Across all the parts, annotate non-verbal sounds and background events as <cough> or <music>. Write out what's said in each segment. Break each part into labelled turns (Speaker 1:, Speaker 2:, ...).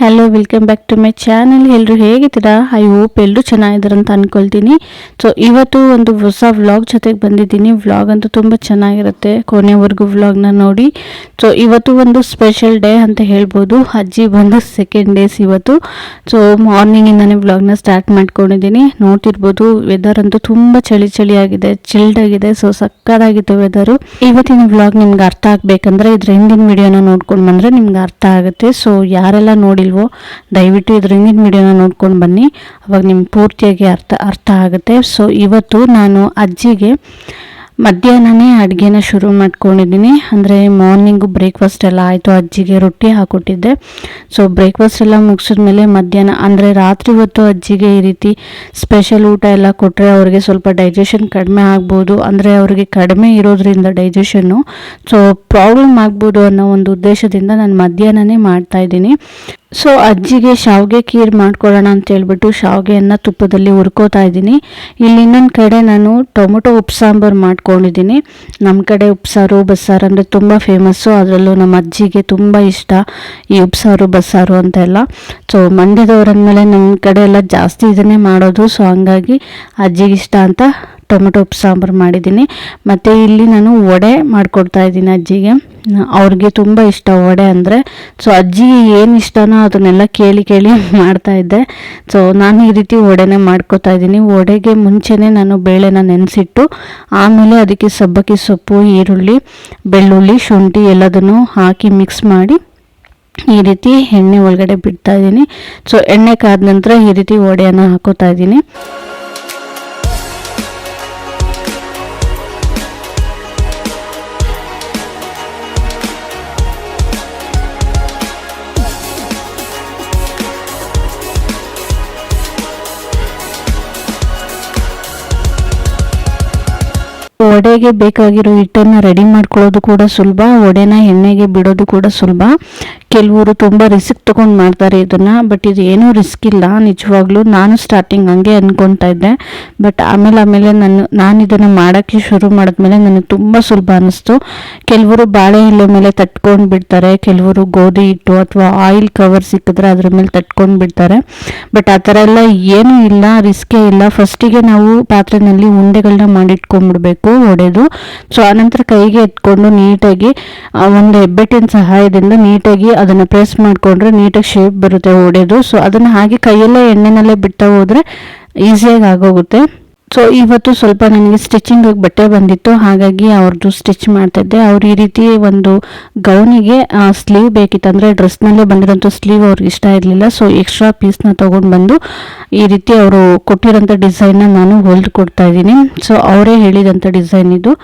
Speaker 1: Hello welcome back to my channel ಎಲ್ಲರೂ ಹೇಗಿದ್ದೀರಾ? I hope ಎಲ್ಲರೂ ಚೆನ್ನಾಗಿದ್ದಾರೆ ಅಂತ ಅಂದ್ಕೊಳ್ತೀನಿ ಸೊ ಇವತ್ತು ಒಂದು ಹೊಸ ವ್ಲಾಗ್ ಜೊತೆಗೆ ಬಂದಿದ್ದೀನಿ. ವ್ಲಾಗ್ ಅಂತೂ ತುಂಬ ಚೆನ್ನಾಗಿರುತ್ತೆ. ಕೊನೆವರೆಗೂ ವ್ಲಾಗ್ನ ನೋಡಿ. ಸೊ ಇವತ್ತು ಒಂದು ಸ್ಪೆಷಲ್ ಡೇ ಅಂತ ಹೇಳ್ಬೋದು. ಅಜ್ಜಿ ಬಂದು ಸೆಕೆಂಡ್ ಡೇಸ್ ಇವತ್ತು. ಸೊ ಮಾರ್ನಿಂಗಿಂದನೇ ವ್ಲಾಗ್ನ ಸ್ಟಾರ್ಟ್ ಮಾಡ್ಕೊಂಡಿದ್ದೀನಿ. ನೋಡ್ತಿರ್ಬೋದು ವೆದರ್ ಅಂತೂ ತುಂಬ ಚಳಿ ಚಳಿ ಆಗಿದೆ ಚಿಲ್ಡ್ ಆಗಿದೆ ಸೊ ಸಕ್ಕದಾಗಿತ್ತು ವೆದರು ಇವತ್ತಿನ ವ್ಲಾಗ್ ನಿಮ್ಗೆ ಅರ್ಥ ಆಗಬೇಕಂದ್ರೆ, ಇದ್ರ ಹಿಂದಿನ ವಿಡಿಯೋನ ನೋಡ್ಕೊಂಡು ಬಂದರೆ ನಿಮ್ಗೆ ಅರ್ಥ ಆಗುತ್ತೆ. ಸೊ ಯಾರೆಲ್ಲ ನೋಡಿಲ್ವೋ ದಯವಿಟ್ಟು ಇದ್ರ ಹಿಂದಿನ ವಿಡಿಯೋನ ನೋಡ್ಕೊಂಡು ಬನ್ನಿ. ಅವಾಗ ನಿಮ್ಗೆ ಪೂರ್ತಿಯಾಗಿ ಅರ್ಥ ಅರ್ಥ ಆಗುತ್ತೆ. ಸೊ ಇವತ್ತು ನಾನು ಅಜ್ಜಿಗೆ ಮಧ್ಯಾಹ್ನನೇ ಅಡುಗೆನ ಶುರು ಮಾಡ್ಕೊಂಡಿದ್ದೀನಿ. ಅಂದರೆ ಮಾರ್ನಿಂಗು ಬ್ರೇಕ್ಫಾಸ್ಟ್ ಎಲ್ಲ ಆಯಿತು, ಅಜ್ಜಿಗೆ ರೊಟ್ಟಿ ಹಾಕ್ಕೊಟ್ಟಿದ್ದೆ ಸೊ ಬ್ರೇಕ್ಫಾಸ್ಟ್ ಎಲ್ಲ ಮುಗಿಸಿದ್ಮೇಲೆ ಮಧ್ಯಾಹ್ನ, ಅಂದರೆ ರಾತ್ರಿ ಹೊತ್ತು ಅಜ್ಜಿಗೆ ಈ ರೀತಿ ಸ್ಪೆಷಲ್ ಊಟ ಎಲ್ಲ ಕೊಟ್ಟರೆ ಅವ್ರಿಗೆ ಸ್ವಲ್ಪ ಡೈಜೆಷನ್ ಕಡಿಮೆ ಆಗ್ಬೋದು. ಅಂದರೆ ಅವ್ರಿಗೆ ಕಡಿಮೆ ಇರೋದ್ರಿಂದ ಡೈಜೆಷನ್ನು ಸೊ ಪ್ರಾಬ್ಲಮ್ ಆಗ್ಬೋದು ಅನ್ನೋ ಒಂದು ಉದ್ದೇಶದಿಂದ ನಾನು ಮಧ್ಯಾಹ್ನನೇ ಮಾಡ್ತಾ ಇದ್ದೀನಿ. ಸೊ ಅಜ್ಜಿಗೆ ಶಾವಿಗೆ ಖೀರ್ ಮಾಡ್ಕೊಳ್ಳೋಣ ಅಂತ ಹೇಳ್ಬಿಟ್ಟು ಶಾವಿಗೆಯನ್ನು ತುಪ್ಪದಲ್ಲಿ ಹುರ್ಕೋತಾ ಇದ್ದೀನಿ. ಇಲ್ಲಿ ಇನ್ನೊಂದು ಕಡೆ ನಾನು ಟೊಮೊಟೊ ಉಪ್ಸಾಂಬಾರು ಮಾಡ್ಕೊಂಡಿದ್ದೀನಿ. ನಮ್ಮ ಕಡೆ ಉಪ್ಸಾರು, ಬಸ್ಸಾರು ಅಂದರೆ ತುಂಬ ಫೇಮಸ್ಸು ಅದರಲ್ಲೂ ನಮ್ಮ ಅಜ್ಜಿಗೆ ತುಂಬ ಇಷ್ಟ ಈ ಉಪ್ಸಾರು, ಬಸ್ಸಾರು ಅಂತೆಲ್ಲ. ಸೊ ಮಂಡ್ಯದವ್ರಂದಮೇಲೆ ನಮ್ಮ ಕಡೆ ಎಲ್ಲ ಜಾಸ್ತಿ ಇದನ್ನೇ ಮಾಡೋದು. ಸೊ ಹಂಗಾಗಿ ಅಜ್ಜಿಗೆ ಇಷ್ಟ ಅಂತ ಟೊಮೊಟೊ ಉಪ್ಸಾಂಬಾರು ಮಾಡಿದ್ದೀನಿ. ಮತ್ತು ಇಲ್ಲಿ ನಾನು ವಡೆ ಮಾಡಿಕೊಡ್ತಾ ಇದ್ದೀನಿ ಅಜ್ಜಿಗೆ. ಅವ್ರಿಗೆ ತುಂಬ ಇಷ್ಟ ವಡೆ ಅಂದರೆ ಸೊ ಅಜ್ಜಿ ಏನು ಇಷ್ಟನೋ ಅದನ್ನೆಲ್ಲ ಕೇಳಿ ಕೇಳಿ <laughs> ಮಾಡ್ತಾ ಇದ್ದೆ. ಸೊ ನಾನು ಈ ರೀತಿ ವಡೆನೇ ಮಾಡ್ಕೊತಾ ಇದ್ದೀನಿ. ವಡೆಗೆ ಮುಂಚೆನೇ ನಾನು ಬೇಳೆನ ನೆನೆಸಿಟ್ಟು, ಆಮೇಲೆ ಅದಕ್ಕೆ ಸಬ್ಬಕ್ಕಿ ಸೊಪ್ಪು, ಈರುಳ್ಳಿ, ಬೆಳ್ಳುಳ್ಳಿ, ಶುಂಠಿ ಎಲ್ಲದನ್ನು ಹಾಕಿ ಮಿಕ್ಸ್ ಮಾಡಿ ಈ ರೀತಿ ಎಣ್ಣೆ ಒಳಗಡೆ ಬಿಡ್ತಾ ಇದ್ದೀನಿ. ಸೊ ಎಣ್ಣೆ ಕಾದ ನಂತರ ಈ ರೀತಿ ವಡೆಯನ್ನು ಹಾಕೋತಾ ಇದ್ದೀನಿ. ವಡೆಗೆ ಬೇಕಾಗಿರೋ ಹಿಟ್ಟನ್ನು ರೆಡಿ ಮಾಡ್ಕೊಳ್ಳೋದು ಕೂಡ ಸುಲಭ, ವಡೆನ ಎಣ್ಣೆಗೆ ಬಿಡೋದು ಕೂಡ ಸುಲಭ. ಕೆಲವರು ತುಂಬ ರಿಸ್ಕ್ ತಗೊಂಡು ಮಾಡ್ತಾರೆ ಇದನ್ನು ಬಟ್ ಇದು ಏನೂ ರಿಸ್ಕ್ ಇಲ್ಲ, ನಿಜವಾಗ್ಲೂ. ನಾನು ಸ್ಟಾರ್ಟಿಂಗ್ ಹಂಗೆ ಅಂದ್ಕೊತಾ ಇದ್ದೆ ಬಟ್ ಆಮೇಲೆ ಆಮೇಲೆ ನಾನು ನಾನು ಇದನ್ನು ಮಾಡೋಕ್ಕೆ ಶುರು ಮಾಡಿದ್ಮೇಲೆ ನನಗೆ ತುಂಬ ಸುಲಭ ಅನ್ನಿಸ್ತು ಕೆಲವರು ಬಾಳೆ ಎಲೆ ಮೇಲೆ ತಟ್ಕೊಂಡು ಬಿಡ್ತಾರೆ, ಕೆಲವರು ಗೋಧಿ ಹಿಟ್ಟು ಅಥವಾ ಆಯಿಲ್ ಕವರ್ ಸಿಕ್ಕಿದ್ರೆ ಅದ್ರ ಮೇಲೆ ತಟ್ಕೊಂಡು ಬಿಡ್ತಾರೆ. ಬಟ್ ಆ ಥರ ಎಲ್ಲ ಏನೂ ಇಲ್ಲ ರಿಸ್ಕೇ ಇಲ್ಲ. ಫಸ್ಟಿಗೆ ನಾವು ಪಾತ್ರೆನಲ್ಲಿ ಉಂಡೆಗಳನ್ನ ಮಾಡಿಟ್ಕೊಂಡ್ಬಿಡ್ಬೇಕು. ಒಡೆದು, ಸೊ ಆನಂತರ ಕೈಗೆ ಎತ್ಕೊಂಡು ನೀಟಾಗಿ ಒಂದು ಹೆಬ್ಬೆಟ್ಟಿನ ಸಹಾಯದಿಂದ ನೀಟಾಗಿ ಅದನ್ನು ಪ್ರೆಸ್ ಮಾಡಿಕೊಂಡ್ರೆ ನೀಟಾಗಿ ಶೇಪ್ ಬರುತ್ತೆ ಒಡೆದು. ಸೊ ಅದನ್ನು ಹಾಗೆ ಕೈಯಲ್ಲೇ ಎಣ್ಣೆನಲ್ಲೇ ಬಿಡ್ತಾ ಹೋದರೆ ಈಸಿಯಾಗಿ ಆಗೋಗುತ್ತೆ. ಸೊ ಇವತ್ತು ಸ್ವಲ್ಪ ನನಗೆ ಸ್ಟಿಚಿಂಗ್ ಬಟ್ಟೆ ಬಂದಿತ್ತು. ಹಾಗಾಗಿ ಅವ್ರದ್ದು ಸ್ಟಿಚ್ ಮಾಡ್ತಿದ್ದೆ ಅವ್ರು ಈ ರೀತಿ ಒಂದು ಗೌನಿಗೆ ಸ್ಲೀವ್ ಬೇಕಿತ್ತು ಅಂದರೆ ಡ್ರೆಸ್ನಲ್ಲೇ ಬಂದಿರೋಂಥ ಸ್ಲೀವ್ ಅವ್ರಿಗೆ ಇಷ್ಟ ಇರಲಿಲ್ಲ. ಸೊ ಎಕ್ಸ್ಟ್ರಾ ಪೀಸ್ನ ತೊಗೊಂಡು ಬಂದು ಈ ರೀತಿ ಅವರು ಕೊಟ್ಟಿರೋಂಥ ಡಿಸೈನ್ನ ನಾನು ಹೊಲ್ದು ಕೊಡ್ತಾ ಇದ್ದೀನಿ. ಸೊ ಅವರೇ ಹೇಳಿದಂಥ ಡಿಸೈನ್ ಇದು.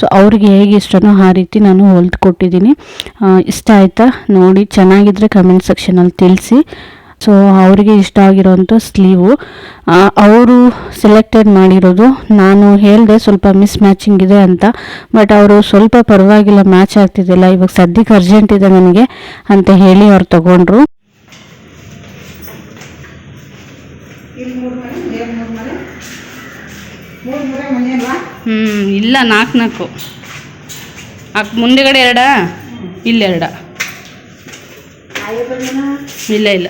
Speaker 1: ಸೊ ಅವ್ರಿಗೆ ಹೇಗೆ ಇಷ್ಟನೋ ಆ ರೀತಿ ನಾನು ಹೊಲ್ದು ಕೊಟ್ಟಿದ್ದೀನಿ. ಇಷ್ಟ ಆಯಿತಾ? ನೋಡಿ, ಚೆನ್ನಾಗಿದ್ರೆ ಕಮೆಂಟ್ ಸೆಕ್ಷನಲ್ಲಿ ತಿಳಿಸಿ. ಸೊ ಅವರಿಗೆ ಇಷ್ಟ ಆಗಿರೋವಂಥ ಸ್ಲೀವು ಅವರು ಸೆಲೆಕ್ಟೆಡ್ ಮಾಡಿರೋದು. ನಾನು ಹೇಳಿದೆ ಸ್ವಲ್ಪ ಮಿಸ್ ಮ್ಯಾಚಿಂಗ್ ಇದೆ ಅಂತ. ಬಟ್ ಅವರು ಸ್ವಲ್ಪ ಪರವಾಗಿಲ್ಲ ಮ್ಯಾಚ್ ಆಗ್ತಿದ್ದಿಲ್ಲ. ಇವಾಗ ಸದ್ಯಕ್ಕೆ ಅರ್ಜೆಂಟ್ ಇದೆ ನನಗೆ ಅಂತ ಹೇಳಿ ಅವ್ರು ತಗೊಂಡ್ರು.
Speaker 2: ಹ್ಞೂ ಇಲ್ಲ ನಾಲ್ಕು ನಾಲ್ಕು. ಅಕ್ ಮುಂದೆಗಡೆ ಎರಡ? ಇಲ್ಲೆರಡ? ಇಲ್ಲ ಇಲ್ಲ.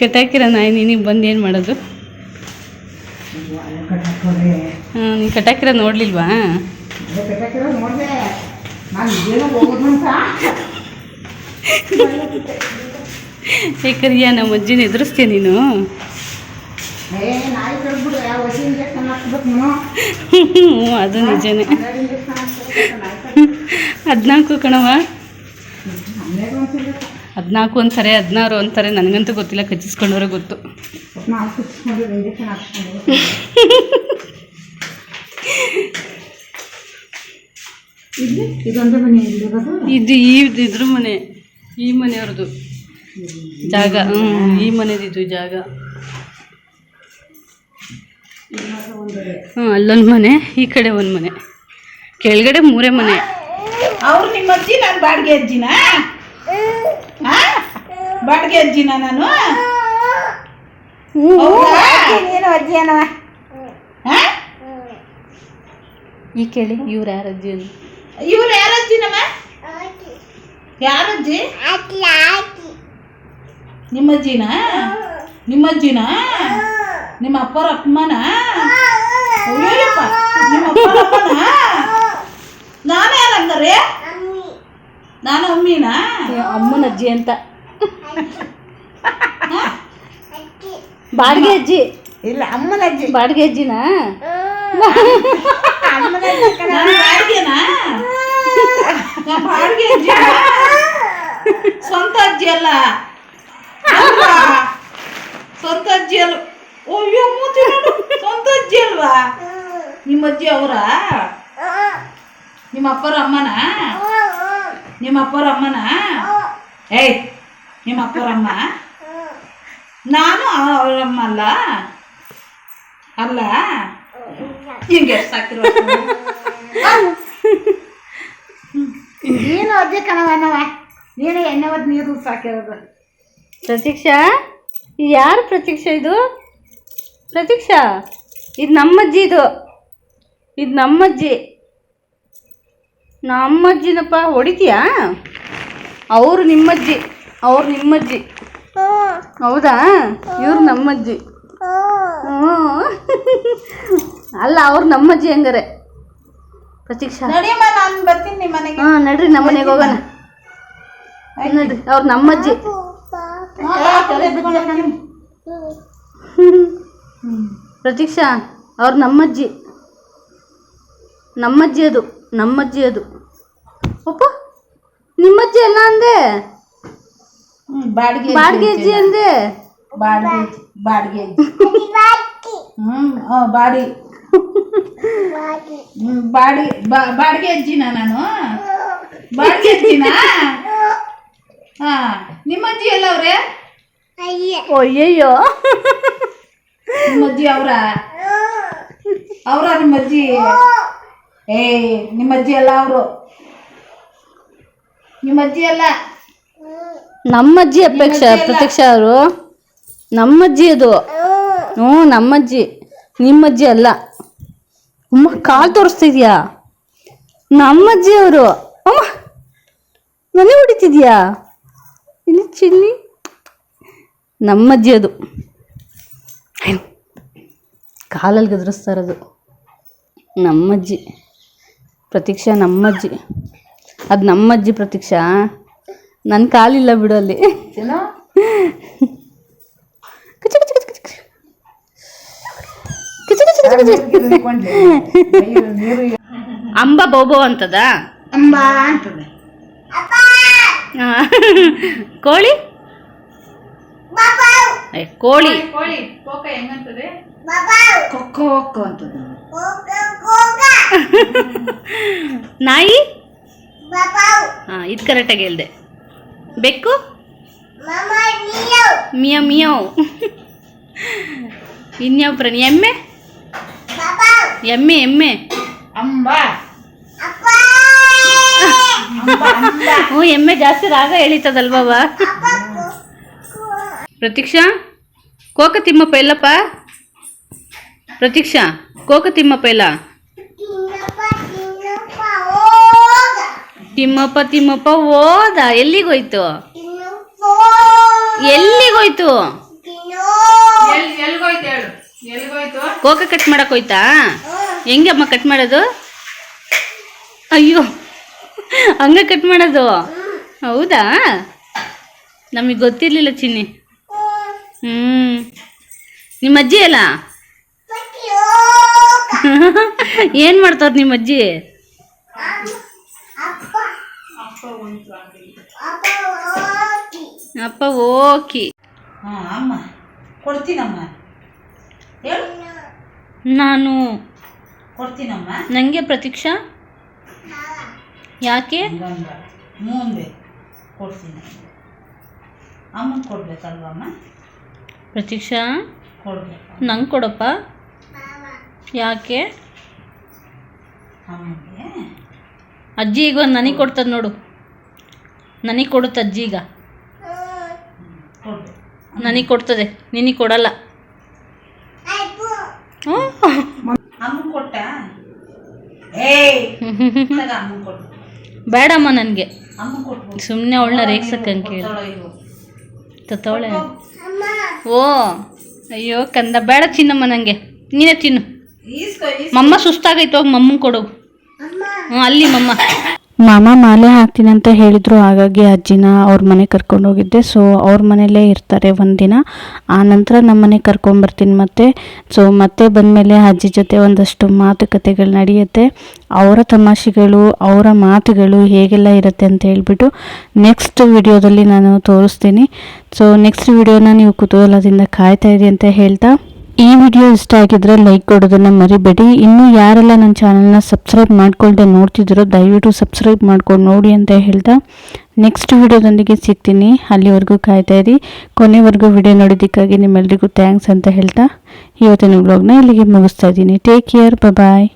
Speaker 2: ಕಟಾಕಿರ ನಾಯಿ ನೀನಿಗೆ ಬಂದು ಏನು ಮಾಡೋದು? ಹಾಂ ನೀನು ಕಟ್ಟಾಕಿರ ನೋಡ್ಲಿಲ್ವಾ?
Speaker 3: ನಾನು
Speaker 2: ಏಕರಿಯ ನಮ್ಮ ಅಜ್ಜಿನ ಎದುರಿಸ್ತೀಯ ನೀನು? ಹ್ಞೂ ಅದು ನಿಜನೇ. ಹದಿನಾಲ್ಕು ಕಣವ ಹದಿನಾಲ್ಕು ಅಂತಾರೆ ಹದಿನಾರು ಅಂತಾರೆ ನನಗಂತೂ ಗೊತ್ತಿಲ್ಲ ಕಚ್ಚಿಸ್ಕೊಂಡವ್ರೆ ಗೊತ್ತು. <laughs> ಇದು? ಈ ಇದ್ರ ಮನೆ ಈ ಮನೆಯವ್ರದ್ದು ಜಾಗ ಹ್ಞೂ ಈ ಮನೆಯದಿದ್ದು ಜಾಗ. ಹ್ಞೂ ಅಲ್ಲೊಂದು ಮನೆ ಈ ಕಡೆ ಒಂದು ಮನೆ. ಕೆಳಗಡೆ ಮೂರೇ ಮನೆ.
Speaker 3: ಅವ್ರು ನಿಮ್ಮ ಅಜ್ಜಿ ನಾನು ಬಾಡಿಗೆ ಅಜ್ಜಿನ? ಬಾಡಿಗೆ ಅಜ್ಜಿನ ನಾನು?
Speaker 4: ಅಜ್ಜಿ?
Speaker 2: ಈ ಕೇಳಿ ಇವ್ರು ಯಾರ ಅಜ್ಜಿ ಅಂತ.
Speaker 3: ಇವ್ರು ಯಾರಜ್ಜಿ ನಮ್ಮ? ಯಾರಜ್ಜಿ ನಿಮ್ಮ ಅಜ್ಜಿನ? ನಿಮ್ಮ ಅಪ್ಪರ ಅಪ್ಪನ ನಿಮ್ಮ ಅಪ್ಪರ ಅಪ್ಪನ ನಾನು ಯಾರಂದರೆ ನಾನು ಅಮ್ಮಿನಾ?
Speaker 2: ಅಮ್ಮನ ಅಜ್ಜಿ ಅಂತ. ಬಾಡಿಗೆ ಅಜ್ಜಿ.
Speaker 3: ಇಲ್ಲ ಅಮ್ಮನ ಅಜ್ಜಿ.
Speaker 2: ಬಾಡಿಗೆ ಅಜ್ಜಿನಾ
Speaker 3: ಅಮ್ಮನ ಅಜ್ಜಿ ನಾನು ಬಾಡಿಗೆನಾ ನಾನು ಬಾಡಿಗೆ ಅಜ್ಜಿ ಸ್ವಂತ ಅಜ್ಜಿ ಅಲ್ಲ ಅಲ್ವಾ? ಸ್ವಂತ ಅಜ್ಜಿ ಅಲ್ಲ ಅಯ್ಯೋ ಮೂತಿ ನೋಡು ಸ್ವಂತ ಅಜ್ಜಿ ಅಲ್ವಾ ನಿಮ್ಮ ಅಜ್ಜಿ ಅವರ? ನಿಮ್ಮ ಅಪ್ಪರ ಅಮ್ಮನ? ನಿಮ್ಮ ಅಪ್ಪರ ಅಮ್ಮನ? ಏಯ್ ನಿಮ್ಮ ಅಪ್ಪರ ಅಮ್ಮ? ನಾನು ಅವರಮ್ಮ ಅಮ್ಮ ಅಲ್ಲ? ಅಲ್ಲ? ಹಿಂಗೆ ಸಾಕಿರೋ ನೀನು ಅಜ್ಜಿ ಕಣವನವ ನೀನು ಎಣ್ಣೆ ಒದ್ ನೀರು ಸಾಕಿರೋದು.
Speaker 2: ಪ್ರತೀಕ್ಷಾ? ಯಾರು ಪ್ರತೀಕ್ಷಾ ಇದು? ಪ್ರತೀಕ್ಷಾ? ಇದು ನಮ್ಮಜ್ಜಿ ಇದು. ಇದು ನಮ್ಮಜ್ಜಿ. ನಮ್ಮಜ್ಜಿನಪ್ಪ ಹೊಡಿತೀಯಾ? ಅವರು ನಿಮ್ಮಜ್ಜಿ ಅವ್ರು ನಿಮ್ಮಜ್ಜಿ. ಹೌದಾ? ಇವ್ರು ನಮ್ಮಜ್ಜಿ. ಹ್ಞೂ ಅಲ್ಲ ಅವ್ರು ನಮ್ಮಜ್ಜಿ ಹೆಂಗಾರೆ. ಪ್ರತೀಕ್ಷಾ. ಹಾಂ ನಡ್ರಿ ನಮ್ಮ ಮನೆಗೆ ಹೋಗೋಣ. ನಡ್ರಿ ಅವ್ರು ನಮ್ಮಜ್ಜಿ. ಪ್ರತೀಕ್ಷಾ ಅವ್ರು ನಮ್ಮಜ್ಜಿ. ನಮ್ಮಜ್ಜಿ ಅದು ನಮ್ಮಜ್ಜಿ ಅದು. ಅಪ್ಪ ನಿಮ್ಮಜ್ಜಿ ಅಲ್ಲ ಅಂದೆ?
Speaker 3: ಬಾಡಿಗೆ
Speaker 2: ಬಾಡಿಗೆ ಅಜ್ಜಿ ಅಂದೆ?
Speaker 3: ಬಾಡಿಗೆ ಬಾಡಿಗೆ ಹ್ಮ್ ಆ, ಬಾಡಿ. ಹ್ಮ್, ಬಾಡಿ ಬಾ- ಬಾಡಿಗೆ ಅಜ್ಜಿನ ನಾನು? ಬಾಡಿಗೆ ಅಜ್ಜಿನ? ಹಾ ನಿಮ್ಮ ಅಜ್ಜಿ ಎಲ್ಲ ಅವ್ರೆ?
Speaker 2: ಅಯ್ಯಯ್ಯೋ.
Speaker 3: ನಿಮ್ಮ ಅಜ್ಜಿ ಅವರ? ಅವರ ನಿಮ್ಮ ಅಜ್ಜಿ ಏ ನಿಮ್ಮ ಅಜ್ಜಿ ಅಲ್ಲ ಅವರು? ನಿಮ್ಮ ಅಜ್ಜಿ ಅಲ್ಲ
Speaker 2: ನಮ್ಮಜ್ಜಿ ಅಪೇಕ್ಷ ಪ್ರತ್ಯಕ್ಷ ಅವರು. ನಮ್ಮಜ್ಜಿ ಅದು. ಹ್ಞೂ ನಮ್ಮಜ್ಜಿ ನಿಮ್ಮಜ್ಜಿ ಅಲ್ಲ. ಅಮ್ಮ ಕಾಲು ತೋರಿಸ್ತಿದ್ಯಾ? ನಮ್ಮಜ್ಜಿ ಅವರು. ಅಮ್ಮ ನನಗೆ ಹೊಡಿತಿದ್ಯಾ? ಇಲ್ಲಿ ಚಿನ್ನಿ. ನಮ್ಮಜ್ಜಿ ಅದು. ಕಾಲಲ್ಲಿ ಗದರಿಸ್ತಾ ಇರೋದು. ನಮ್ಮಜ್ಜಿ ಪ್ರತೀಕ್ಷಾ ನಮ್ಮಜ್ಜಿ ಅದು ನಮ್ಮಜ್ಜಿ ಪ್ರತೀಕ್ಷಾ. ನನ್ನ ಕಾಲಿಲ್ಲ ಬಿಡು ಅಲ್ಲಿ. ಅಂಬ ಬೋಬೋ ಅಂತದ?
Speaker 3: ಅಂಬ ಅಂತದೆ.
Speaker 2: ಕೋಳಿ? ಕೋಳಿ.
Speaker 3: ಕೋಳಿ ಕೋಕ ಹೆಂಗಂತದೆ? ಕೊಕ್ಕೋ ಕೊಕ್ಕೋ ಅಂತದೆ.
Speaker 2: ನಾಯಿ? ಹಾಂ ಇದು ಕರೆಕ್ಟಾಗಿ ಹೇಳ್ದೆ. ಬೆಕ್ಕು? ಮಿಯ ಮಿಯಾವ್. ಇನ್ಯಾವ ಪ್ರಾಣಿ? ಎಮ್ಮೆ? ಎಮ್ಮೆ ಎಮ್ಮೆ.
Speaker 3: ಅಂಬ.
Speaker 2: ಹ್ಞೂ ಎಮ್ಮೆ ಜಾಸ್ತಿ ರಾಗ ಎಳಿತದಲ್ವವ ಪ್ರತೀಕ್ಷಾ? ಕೋಕ ತಿಮ್ಮಪ್ಪ ಎಲ್ಲಪ್ಪ? ಪ್ರತೀಕ್ಷಾ ಕೋಕ ತಿಮ್ಮಪ್ಪ ಎಲ್ಲ? ತಿಮ್ಮಪ್ಪ ತಿಮ್ಮಪ್ಪ ಹೋದ. ಎಲ್ಲಿಗೋಯ್ತು? ಎಲ್ಲಿಗೋಯ್ತು? ಕೋಕ ಕಟ್ ಮಾಡಕ್ ಹೋಯ್ತಾ? ಹೆಂಗಮ್ಮ ಕಟ್ ಮಾಡೋದು? ಅಯ್ಯೋ ಹಂಗ ಕಟ್ ಮಾಡೋದು? ಹೌದಾ? ನಮಗೆ ಗೊತ್ತಿರ್ಲಿಲ್ಲ ಚಿನ್ನಿ. ಹ್ಮ್. ನಿಮ್ಮ ಅಜ್ಜಿ ಅಲ್ಲ? <laughs> ಏನು ಮಾಡ್ತಾರ ನಿಮ್ಮ ಅಜ್ಜಿ? ಅಪ್ಪ ಓಕೆ.
Speaker 3: ಹಾ ಅಮ್ಮ. ಕೊಡ್ತೀನಮ್ಮ. ಹೇಳು.
Speaker 2: ನಾನು.
Speaker 3: ಕೊಡ್ತೀನಮ್ಮ.
Speaker 2: ನನಗೆ ಪ್ರತೀಕ್ಷಾ? ಯಾಕೆ?
Speaker 3: ಮೂಂಬೆ ಕೊಡ್ತೀನಿ. ಅಮ್ಮನ ಕೊಡ್ಬೇಕಲ್ವಮ್ಮ?
Speaker 2: ಪ್ರತೀಕ್ಷಾ?
Speaker 3: ಕೊಡ್ಬೇಕು.
Speaker 2: ನಂಗೆ ಕೊಡಪ್ಪ. ಯಾಕೆ?
Speaker 3: ಅಮ್ಮಗೆ.
Speaker 2: ಅಜ್ಜಿ ಈಗ ಒಂದು ನನಗೆ ಕೊಡ್ತದೆ ನೋಡು. ನನಗೆ ಕೊಡುತ್ತೆ ಅಜ್ಜಿ ಈಗ
Speaker 3: ಕೊಡ್ಬೇಕು
Speaker 2: ನನಗೆ ಕೊಡ್ತದೆ ನಿನಗೆ ಕೊಡಲ್ಲ.
Speaker 3: ಕೊಡು.
Speaker 2: ಬೇಡಮ್ಮ ನನಗೆ. ಸುಮ್ಮನೆ ಅವಳನ್ನ ರೇಗ್ಸಕ್ಕಂಗೆ ಕೇಳಿ. ತತ್ತವಳೆ ಓ ಅಯ್ಯೋ ಕಂದ ಬೇಡ ತಿನ್ನಮ್ಮ ನನಗೆ ನೀನೇ ತಿನ್ನು. ಮಮ್ಮ ಸುಸ್ತಾಗೈತೆ ಹೋಗಿ ಮಮ್ಮಂಗೆ ಕೊಡು. ಹ್ಞೂ ಅಲ್ಲಿ ಮಮ್ಮ.
Speaker 1: ಮಾಮ ಮಾಲೆ ಹಾಕ್ತೀನಿ ಅಂತ ಹೇಳಿದ್ರು. ಹಾಗಾಗಿ ಅಜ್ಜಿನ ಅವ್ರ ಮನೆ ಕರ್ಕೊಂಡು ಹೋಗಿದ್ದೆ. ಸೊ ಅವ್ರ ಮನೆಯಲ್ಲೇ ಇರ್ತಾರೆ ಒಂದಿನ. ಆ ನಂತರ ನಮ್ಮ ಮನೆಗೆ ಕರ್ಕೊಂಬರ್ತೀನಿ ಮತ್ತೆ. ಸೊ ಮತ್ತೆ ಬಂದಮೇಲೆ ಅಜ್ಜಿ ಜೊತೆ ಒಂದಷ್ಟು ಮಾತುಕತೆಗಳು ನಡೆಯುತ್ತೆ. ಅವರ ತಮಾಷೆಗಳು, ಅವರ ಮಾತುಗಳು ಹೇಗೆಲ್ಲ ಇರುತ್ತೆ ಅಂತ ಹೇಳ್ಬಿಟ್ಟು ನೆಕ್ಸ್ಟ್ ವಿಡಿಯೋದಲ್ಲಿ ನಾನು ತೋರಿಸ್ತೀನಿ. ಸೊ ನೆಕ್ಸ್ಟ್ ವಿಡಿಯೋನ ನೀವು ಕುತೂಹಲದಿಂದ ಕಾಯ್ತಾ ಇರಿ ಅಂತ ಹೇಳ್ತಾ ಈ ವಿಡಿಯೋ ಇಷ್ಟ ಆಗಿದ್ರೆ ಲೈಕ್ ಕೊಡೋದನ್ನ ಮರಿಬೇಡಿ. ಇನ್ನು ಯಾರೆಲ್ಲ ನನ್ನ ಚಾನಲ್ನ ಸಬ್ಸ್ಕ್ರೈಬ್ ಮಾಡ್ಕೊಳ್ದೆ ನೋಡ್ತಿದ್ದೀರೋ, ದಯವಿಟ್ಟು ಸಬ್ಸ್ಕ್ರೈಬ್ ಮಾಡ್ಕೊಂಡು ನೋಡಿ ಅಂತ ಹೇಳ್ತಾ ನೆಕ್ಸ್ಟ್ ವಿಡಿಯೋದೊಂದಿಗೆ ಸಿಗ್ತೀನಿ. ಅಲ್ಲಿವರೆಗೂ ಕಾಯ್ತಾ ಇರಿ. ಕೊನೆವರೆಗೂ ವಿಡಿಯೋ ನೋಡೋದಕ್ಕಾಗಿ ನಿಮ್ಮೆಲ್ರಿಗೂ ಥ್ಯಾಂಕ್ಸ್ ಅಂತ ಹೇಳ್ತಾ ಇವತ್ತಿನ ವ್ಲಾಗ್ನ ಇಲ್ಲಿಗೆ ಮುಗಿಸ್ತಾ ಇದ್ದೀನಿ. Take care bye